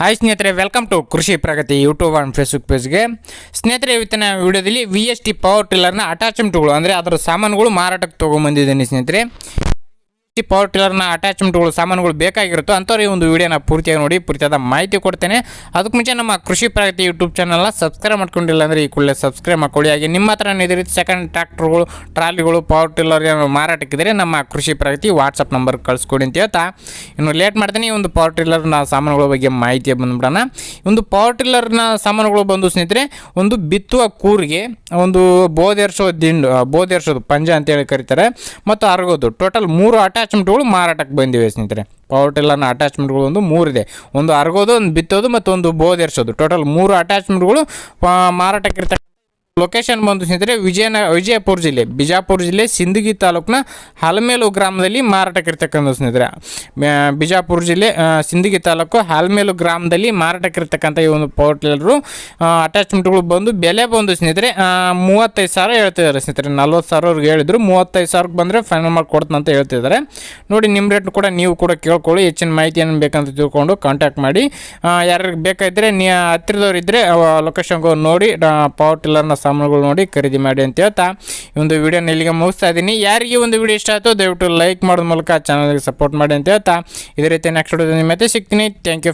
Hi ಸ್ನೇಹಿತರೆ welcome to Krishi Pragati YouTube and Facebook ಪೇಜ್ಗೆ ಸ್ನೇಹಿತರೆ, ಇವತ್ತಿನ ವಿಡಿಯೋದಲ್ಲಿ ವಿ ಎಸ್ ಟಿ ಪವರ್ ಟಿಲ್ಲರ್ನ ಅಟ್ಯಾಚ್ಮೆಂಟ್ಗಳು ಅಂದರೆ ಅದರ ಸಾಮಾನುಗಳು ಮಾರಾಟಕ್ಕೆ ತೊಗೊಂಬಂದಿದ್ದೀನಿ ಸ್ನೇಹಿತರೆ. ಪವರ್ ಟಿಲ್ಲರ್ನ ಅಟ್ಯಾಚ್ಮೆಂಟ್ಗಳು ಸಾಮಾನುಗಳು ಬೇಕಾಗಿರುತ್ತೋ ಅಂಥವ್ರು ಈ ಒಂದು ವಿಡಿಯೋನ ಪೂರ್ತಿಯಾಗಿ ನೋಡಿ, ಪೂರ್ತಿಯಾದ ಮಾಹಿತಿ ಕೊಡ್ತೇನೆ. ಅದಕ್ಕೆ ಮುಂಚೆ ನಮ್ಮ ಕೃಷಿ ಪ್ರಗತಿ ಯೂಟ್ಯೂಬ್ ಚಾನಲ್ನ ಸಬ್ಸ್ಕ್ರೈಬ್ ಮಾಡ್ಕೊಂಡಿಲ್ಲ ಅಂದರೆ ಈ ಕೂಡಲೇ ಸಬ್ಸ್ಕ್ರೈಬ್ ಮಾಡ್ಕೊಳ್ಳಿ. ಹಾಗೆ ನಿಮ್ಮ ಹತ್ರ ಇದೇ ರೀತಿ ಸೆಕೆಂಡ್ ಟ್ರ್ಯಾಕ್ಟರ್ಗಳು ಟ್ರಾಲಿಗಳು ಪವರ್ ಟಿಲ್ಲರ್ ಏನೋ ಮಾರಾಟಕ್ಕಿದ್ರೆ ನಮ್ಮ ಕೃಷಿ ಪ್ರಗತಿ ವಾಟ್ಸಪ್ ನಂಬರ್ ಕಳಿಸ್ಕೊಡಿ ಅಂತ ಹೇಳ್ತಾ. ಇನ್ನು ಲೇಟ್ ಮಾಡ್ತೀನಿ, ಈ ಒಂದು ಪವರ್ ಟಿಲ್ಲರ್ನ ಸಾಮಾನುಗಳ ಬಗ್ಗೆ ಮಾಹಿತಿ ಬಂದ್ಬಿಡೋಣ. ಒಂದು ಪವರ್ ಟಿಲ್ಲರ್ನ ಸಾಮಾನುಗಳು ಬಂದು ಸ್ನೇಹಿತರೆ, ಒಂದು ಬಿತ್ತುವ ಕೂರಿಗೆ ಒಂದು ಬೋಧೆರ್ಸೋ ದಿಂಡು ಬೋಧೆರ್ಸೋದು ಪಂಜ ಅಂತೇಳಿ ಕರೀತಾರೆ. ಮತ್ತು ಅರಗೋದು ಟೋಟಲ್ ಮೂರು ಅಟ್ಯಾಚ್ಮೆಂಟ್ಗಳು ಮಾರಾಟಕ್ಕೆ ಬಂದಿವೆ ಸ್ನೇಹಿತರೆ. ಪವರ್ ಟಿಲ್ಲರ್ನ ಅಟ್ಯಾಚ್ಮೆಂಟ್ಗಳು ಒಂದು ಮೂರಿದೆ. ಒಂದು ಅರಗೋದು, ಒಂದು ಬಿತ್ತೋದು ಮತ್ತು ಒಂದು ಬೋಧೇರ್ಸೋದು. ಟೋಟಲ್ ಮೂರು ಅಟ್ಯಾಚ್ಮೆಂಟ್ಗಳು ಮಾರಾಟಕ್ಕಿರ್ತಕ್ಕ ಲೊಕೇಶನ್ ಬಂದು ಸ್ನೇಹಿತರೆ ವಿಜಯನ, ವಿಜಯಪುರ ಜಿಲ್ಲೆ, ಬಿಜಾಪುರ ಜಿಲ್ಲೆ, ಸಿಂದಗಿ ತಾಲೂಕಿನ ಹಾಲ್ಮೇಲು ಗ್ರಾಮದಲ್ಲಿ ಮಾರಾಟಕ್ಕಿರ್ತಕ್ಕಂಥ ಸ್ನೇಹಿತರೆ. ಬಿಜಾಪುರ ಜಿಲ್ಲೆ ಸಿಂಧಗಿ ತಾಲೂಕು ಹಾಲ್ಮೇಲು ಗ್ರಾಮದಲ್ಲಿ ಮಾರಾಟಕ್ಕಿರ್ತಕ್ಕಂಥ ಈ ಒಂದು ಪವರ್ ಟಿಲ್ಲರು ಅಟ್ಯಾಚ್ಮೆಂಟ್ಗಳು ಬಂದು ಬೆಲೆ ಬಂದು ಸ್ನೇಹಿತರೆ ಮೂವತ್ತೈದು ಸಾವಿರ ಹೇಳ್ತಿದ್ದಾರೆ ಸ್ನೇಹಿತರೆ. ನಲ್ವತ್ತು ಸಾವಿರ ಅವ್ರಿಗೆ ಹೇಳಿದ್ರು. ಮೂವತ್ತೈದು ಸಾವಿರಕ್ಕೆ ಬಂದರೆ ಫೈನಲ್ ಮಾಡಿ ಅಂತ ಹೇಳ್ತಿದ್ದಾರೆ. ನೋಡಿ ನಿಮ್ಮ ರೇಟ್ ಕೂಡ ನೀವು ಕೂಡ ಕೇಳ್ಕೊಳ್ಳಿ. ಹೆಚ್ಚಿನ ಮಾಹಿತಿ ಏನು ಬೇಕಂತ ತಿಳ್ಕೊಂಡು ಕಾಂಟ್ಯಾಕ್ಟ್ ಮಾಡಿ. ಯಾರಿಗೆ ಬೇಕಾಗಿದ್ದರೆ ನೀ ಹತ್ತಿರದವ್ರು ಇದ್ದರೆ ಲೊಕೇಶನ್ಗೆ ನೋಡಿ ಪವರ್ ಟಿಲ್ಲರ್ನ ಸಾಮಾನುಗಳು ನೋಡಿ ಖರೀದಿ ಮಾಡಿ ಅಂತ ಹೇಳ್ತಾ ಈ ಒಂದು ವಿಡಿಯೋನ ಇಲ್ಲಿಗೆ ಮುಗಿಸ್ತಾ ಇದ್ದೀನಿ. ಯಾರಿಗೆ ಒಂದು ವಿಡಿಯೋ ಇಷ್ಟ ಆಯಿತು ದಯವಿಟ್ಟು ಲೈಕ್ ಮಾಡೋದ ಮೂಲಕ ಚಾನಲ್ಗೆ ಸಪೋರ್ಟ್ ಮಾಡಿ ಅಂತ ಹೇಳ್ತಾ. ಇದೇ ರೀತಿ ನೆಕ್ಸ್ಟ್ ವಿಡಿಯೋದಲ್ಲಿ ಮತ್ತೆ ಸಿಗ್ತೀನಿ. Thank you